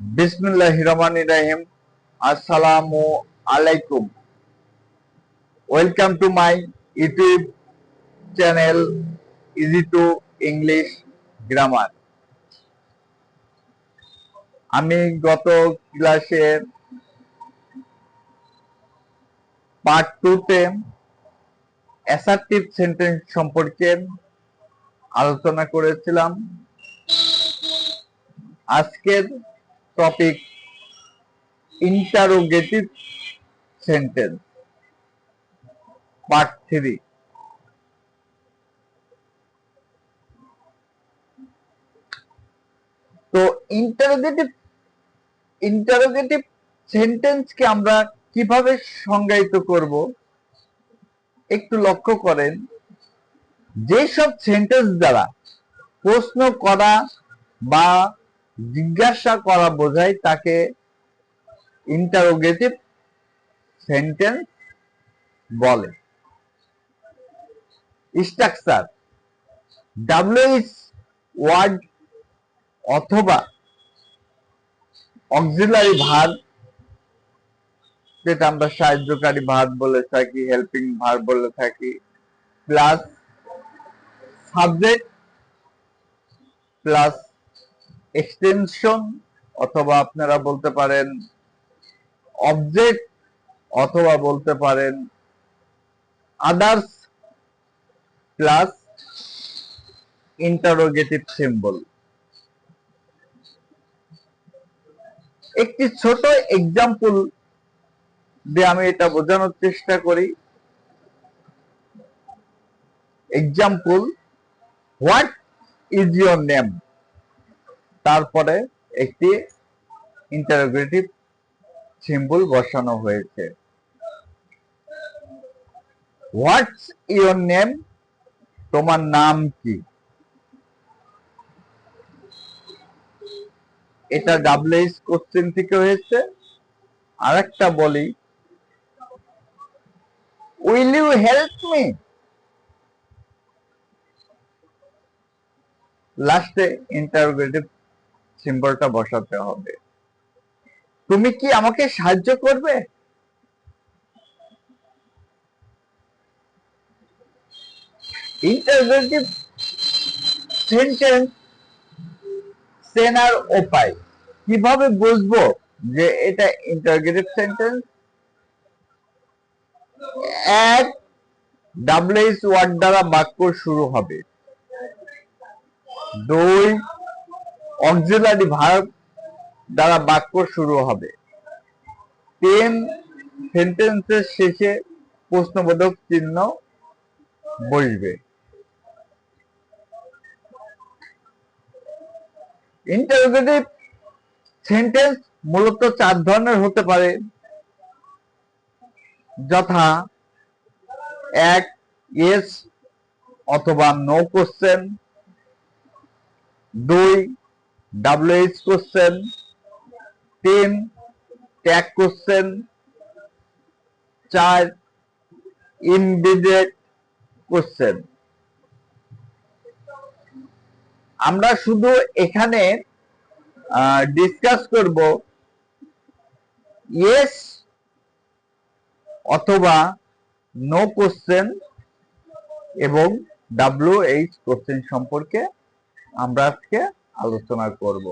বিসমিল্লাহ রহমান রাহিম। আসসালামু আলাইকুম। Welcome to my YouTube channel easy to English grammar আমি গত ক্লাসে পার্ট টুতে অ্যাসার্টিভ সেন্টেন্স সম্পর্কে আলোচনা করেছিলাম। আজকের topic interrogative sentence part three তো ইন্টারোগেটিভ ইন্টারোগেটিভ সেন্টেন্সকে আমরা কীভাবে সংজ্ঞায়িত করব? একটু লক্ষ্য করেন, যেসব সেন্টেন্স দ্বারা প্রশ্ন করা বা জিজ্ঞাসা করা বোঝায় তাকে ইন্টারোগেটিভ সেন্টেন্স বলে। স্ট্রাকচার ডাব্লিউএইচ ওয়ার্ড অথবা অক্সিলারি ভার্ব যেটা আমরা সাহায্যকারী ভার্ব বলে থাকি হেল্পিং ভার্ব বলে থাকি প্লাস সাবজেক্ট প্লাস এক্সটেনশন অথবা আপনারা বলতে পারেন অবজেক্ট অথবা বলতে পারেন আদার্স প্লাস ইন্টারোগেটিভ সিম্বল একটি ছোট এক্সাম্পল দিয়ে আমি এটা বোঝানোর চেষ্টা করি। Example what is your name তারপরে একটি ইন্টারোগেটিভ সিম্বল বসানো হয়েছে। হোয়াটস ইয়োর নেম তোমার নাম কি? এটা ডাব্লিউএস কোশ্চেন থেকে হয়েছে। আরেকটা বলি। উইল ইউ হেল্প মি লাস্টে ইন্টারোগেটিভ সিম্বলটা বসাতে হবে। তুমি কি আমাকে সাহায্য করবে? ইন্টারোগেটিভ সেন্টেন্স চেনার উপায়। কীভাবে বুঝব যে এটা ইন্টারোগেটিভ সেন্টেন্স এক ডাব্লিউএস ওয়ার্ড দ্বারা বাক্য শুরু হবে। দুই অক্সিলারি ভার্ব দ্বারা বাক্য শুরু হবে। তিন সেন্টেন্সের শেষে প্রশ্নবোধক চিহ্ন বসবে। ইন্টারোগেটিভ সেন্টেন্স মূলত চার ধরনের হতে পারে। যথা এক ইয়েস অথবা নো কোশ্চেন দুই ডাব্লিউএইচ কোশ্চেন তিন ট্যাগ কোশ্চেন চার ইনডিজেট কোশ্চেন আমরা শুধু এখানে ডিসকাস করব ইয়েস অথবা নো কোশ্চেন এবং ডাব্লিউ এইচ কোশ্চেন সম্পর্কে আমরা আজকে আলোচনা করব।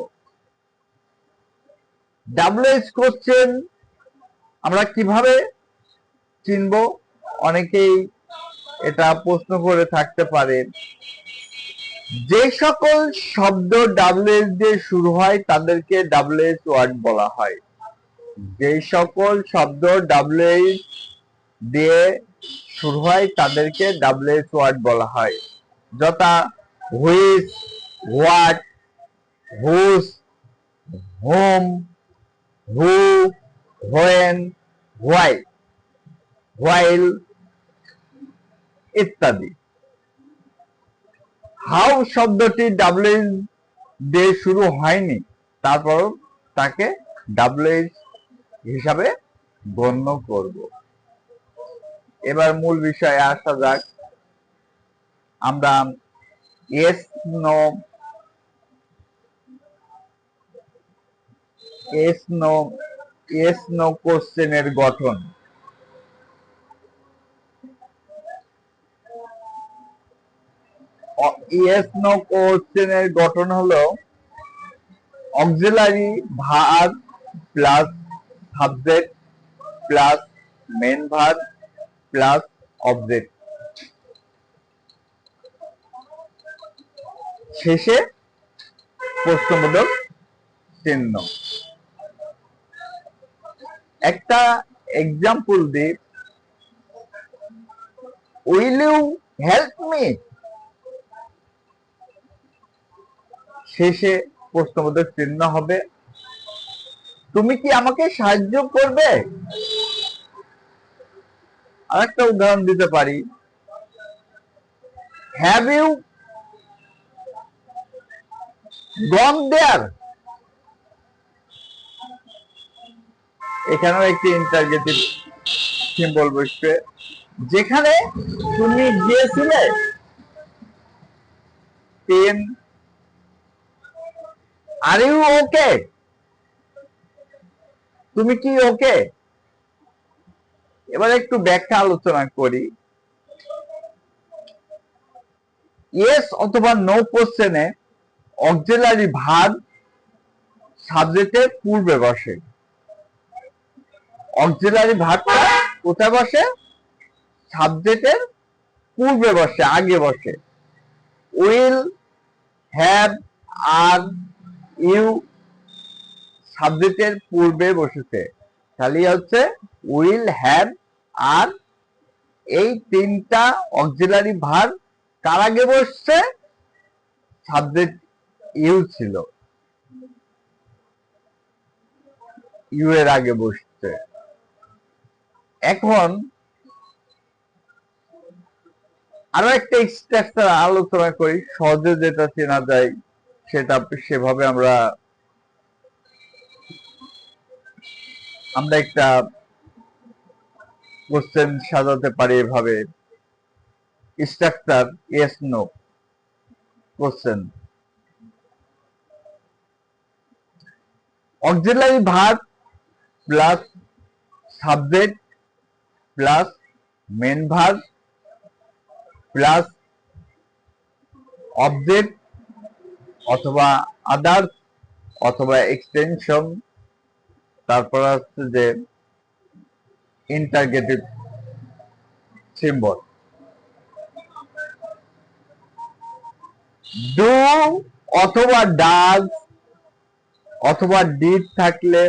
ডাব্লিউএইচ কোশ্চেন আমরা কীভাবে চিনব? অনেকেই এটা প্রশ্ন করে থাকতে পারে। যে সকল শব্দ ডাব্লিউএস দিয়ে শুরু হয়, তাদেরকে ডাব্লিউএস ওয়ার্ড বলা হয়। যে সকল শব্দ ডাব্লিউএস দিয়ে শুরু হয়, তাদেরকে ডাব্লিউএস ওয়ার্ড বলা হয়। যথা which what whose whom who when why while ইত্যাদি। হাউ শব্দটি ডাব্লিউ দিয়ে শুরু হয়নি, তারপর তাকে ডাব্লিউ হিসাবে গণ্য করব। এবার মূল বিষয়ে আসা যাক। আমরা yes no yes no yes no কোশ্চেনের গঠন। ইয়েস নো কোশ্চেনের গঠন হলো auxiliary verb plus subject plus main verb plus object শেষে প্রশ্নবোধক চিহ্ন। একটা এক্সাম্পল দিই উইল ইউ হেল্প মি শেষে প্রশ্নবোধক চিহ্ন হবে, তুমি কি আমাকে সাহায্য করবে? আর একটা উদাহরণ দিতে পারি। হ্যাভ ইউ গন দেয়ার এখানেও একটি ইন্টারগেটিভ সিম্বল বসবে। যেখানে তুমি গিয়েছিলে? তিন আর ইউ ওকে তুমি কি ওকে এবার একটু ব্যাখ্যা আলোচনা করি। ইয়েস অথবা নো কোশ্চেনে অক্সিলারি ভার সাবজেক্টের পূর্বে বসে। অক্সিলারি ভারটা কোথায় বসে? সাবজেক্টের পূর্বে বসে, আগে বসে। উইল হ্যাভ আর ইউ সাবজেক্টের পূর্বে বসেছে। তাহলে হচ্ছে উইল হ্যাভ আর এই তিনটা অক্সিলারি ভার কার আগে বসছে? সাবজেক্ট ইউ ছিল। ইউ এর আগে বসছে। এখন আরও একটা স্ট্রাকচার আলোচনা করি, সহজে যেটা চেনা যায় সেটা সেভাবে আমরা আমরা একটা কোশ্চেন সাজাতে পারি এভাবে। Structure yes no question auxiliary verb plus subject plus main verb plus object অথবা আদার্স অথবা এক্সটেনশন তারপর হচ্ছে যে ইন্টারগেটিভ সিম্বল ডু অথবা ডাজ অথবা ডিড থাকলে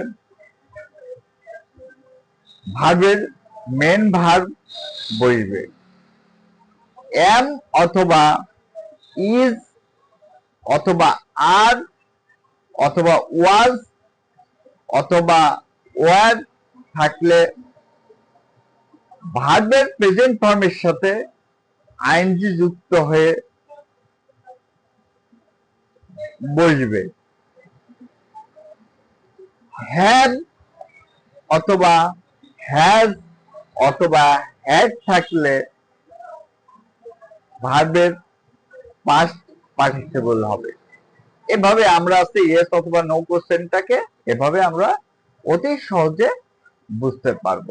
ভার্বের মেন ভার্ব বসবে এম অথবা ইজ অথবা আর অথবা ওয়াজ অথবা ওয়ার থাকলে ভার্বের প্রেজেন্ট ফর্মের সাথে আইনজি যুক্ত হয়ে বসবে। হ্যাড অথবা হ্যাজ অথবা হ্যাড থাকলে ভার্বের পাস্ট পার্টিসিপল হবে। এভাবে আমরা আজকে ইয়েস অথবা নো কোশ্চেনটাকে এভাবে আমরা অতি সহজে বুঝতে পারব।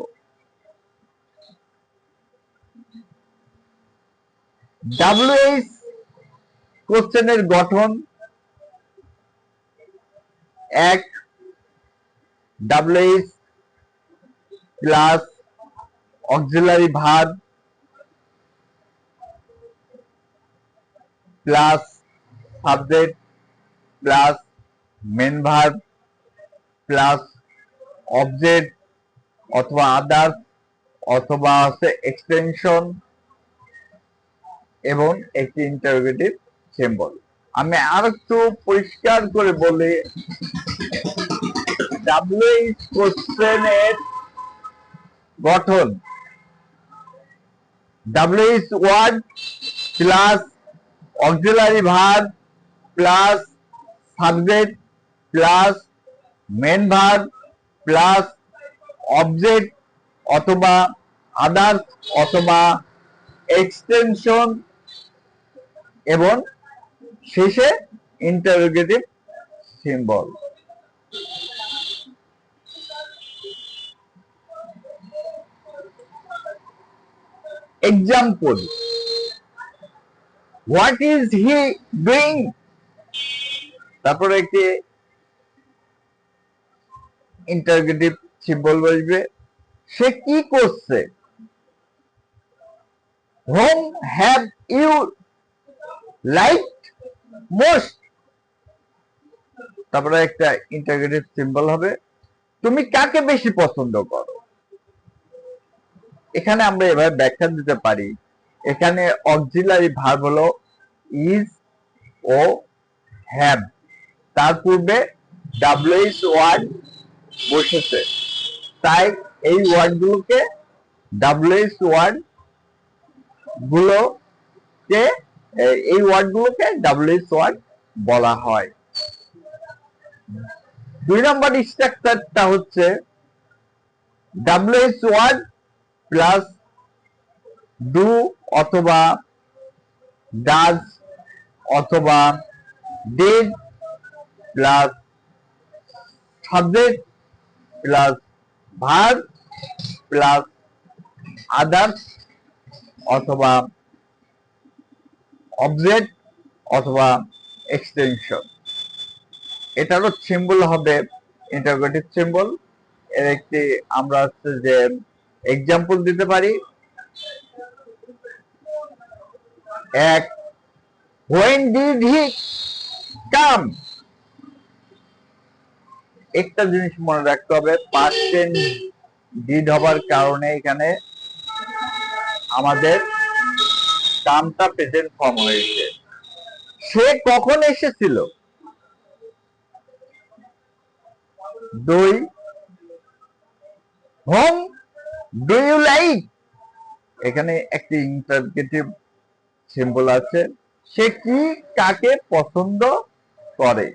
ডাব্লিউএইচ কোশ্চেনের গঠন এক WH plus auxiliary verb plus subject plus main verb plus object অথবা আদার্স অথবা আছে এক্সটেনশন এবং একটি ইন্টারোগেটিভ সিম্বল আমি আর একটু পরিষ্কার করে বলি ডাব্লিউএইচ কোশ্চেনের গঠন। WH word plus auxiliary verb plus subject plus main verb plus object অথবা আদার্স অথবা এক্সটেনশন এবং শেষে interrogative symbol example What is he doing? তারপরে একটি ইন্টারগেটিভ সিম্বল বসবে। সে কি করছে? Whom have you like most তারপরে একটা ইন্টারগেটিভ সিম্বল হবে। তুমি কাকে বেশি পছন্দ করো? এখানে আমরা এভাবে ব্যাখ্যা দিতে পারি। এখানে অক্সিলারি ভার্ব হলো ইজ ও হ্যাভ তার পূর্বে ডাব্লিউএস ওয়ার্ড বসেছে। তাই এই ওয়ার্ডগুলোকে ডাব্লিউএস ওয়ার্ড গুলোকে এই ওয়ার্ডগুলোকে ডাব্লিউএস ওয়ার্ড বলা হয়। দুই নম্বর স্ট্রাকচারটা হচ্ছে ডাব্লিউএস ওয়ার্ড প্লাস ডু অথবা ডাজ অথবা did plus subject plus verb plus others অথবা অবজেক্ট অথবা এক্সটেনশন এটারও সিম্বল হবে ইন্টারগ্রেটিভ সিম্বল এর একটি আমরা হচ্ছে যে এক্সাম্পল দিতে পারি? এক হোয়েন ডিড হি কাম একটা জিনিস মনে রাখতে হবে পার্সেন্ট ডিড হবার কারণে এখানে আমাদের কামটা প্রেজেন্ট ফর্ম হয়েছে। সে কখন এসেছিল? দুই হোম ডু ইউ লাইক এখানে একটি ইন্টারগেটিভ সিম্বল আছে। সে কি কাকে পছন্দ করে?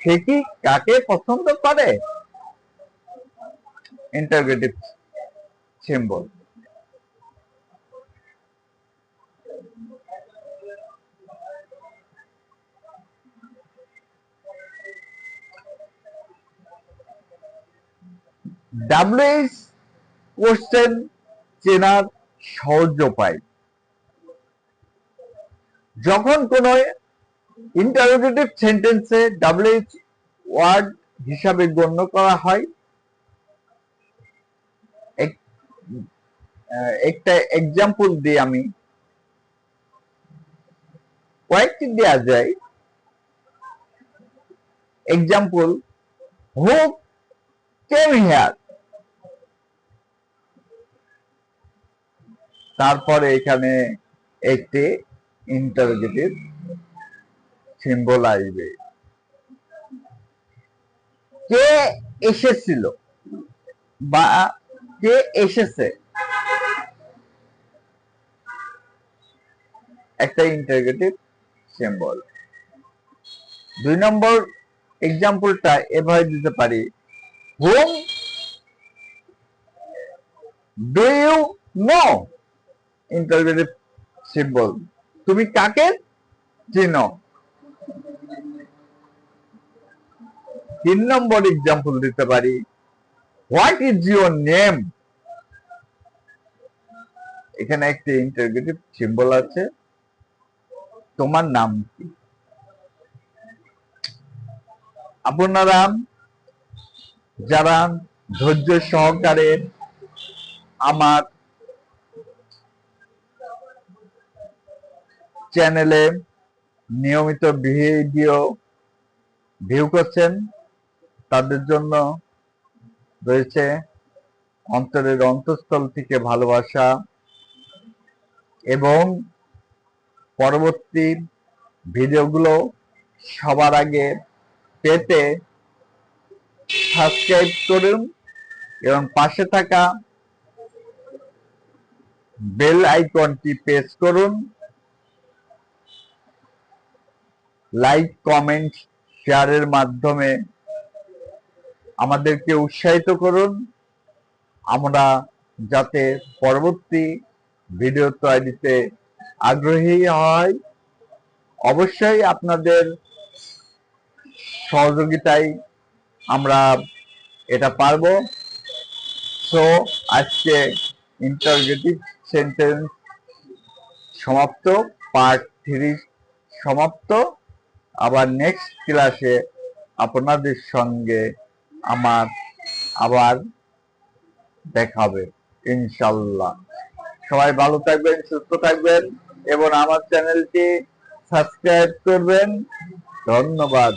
সে কি কাকে পছন্দ করে? ইন্টারগেটিভ সিম্বল ডাব্লিউএস কোশ্চেন চেনার সহজ উপায়। যখন কোন ইন্টারোগেটিভ সেন্টেন্সে ডাব্লিউএইচ ওয়ার্ড হিসাবে গণ্য করা হয়, এক- একটা এক্সাম্পল দিয়ে আমি কয়েকটি দেওয়া যায়। এক্সাম্পল হু কেম হিয়ার তারপরে এখানে একটি ইন্টারগেটিভ সিম্বল আসবে। কে এসেছিল? বা কে এসেছে? একটা ইন্টারগেটিভ সিম্বল দুই নম্বর এক্সাম্পলটা এভাবে দিতে পারি। Whom do you know interrogative symbol তুমি কাকে চিনো? তিন নম্বর এক্সাম্পল দিতে পারি। হোয়াট ইজ ইউর নেম এখানে একটি ইন্টারগেটিভ সিম্বল আছে। তোমার নাম কি? আপনারা যারা ধৈর্য সহকারে আমার চ্যানেলে নিয়মিত ভিডিও ভিউ করছেন। তাদের জন্য রয়েছে অন্তরের অন্তঃস্থল থেকে ভালোবাসা এবং পরবর্তী ভিডিওগুলো সবার আগে পেতে সাবস্ক্রাইব করুন এবং পাশে থাকা বেল আইকনটি প্রেস করুন। লাইক কমেন্ট শেয়ারের মাধ্যমে আমাদেরকে উৎসাহিত করুন। আমরা যাতে পরবর্তী ভিডিও তৈরিতে আগ্রহী হয় অবশ্যই আপনাদের সহযোগিতায় আমরা এটা পারব। সো আজকে ইন্টারগেটিভ সেন্টেন্স সমাপ্ত পার্ট থ্রি সমাপ্ত। আবার নেক্সট ক্লাসে আপনাদের সঙ্গে আমার আবার দেখাবে ইনশাল্লাহ সবাই ভালো থাকবেন, সুস্থ থাকবেন এবং আমার চ্যানেলটি সাবস্ক্রাইব করবেন। ধন্যবাদ।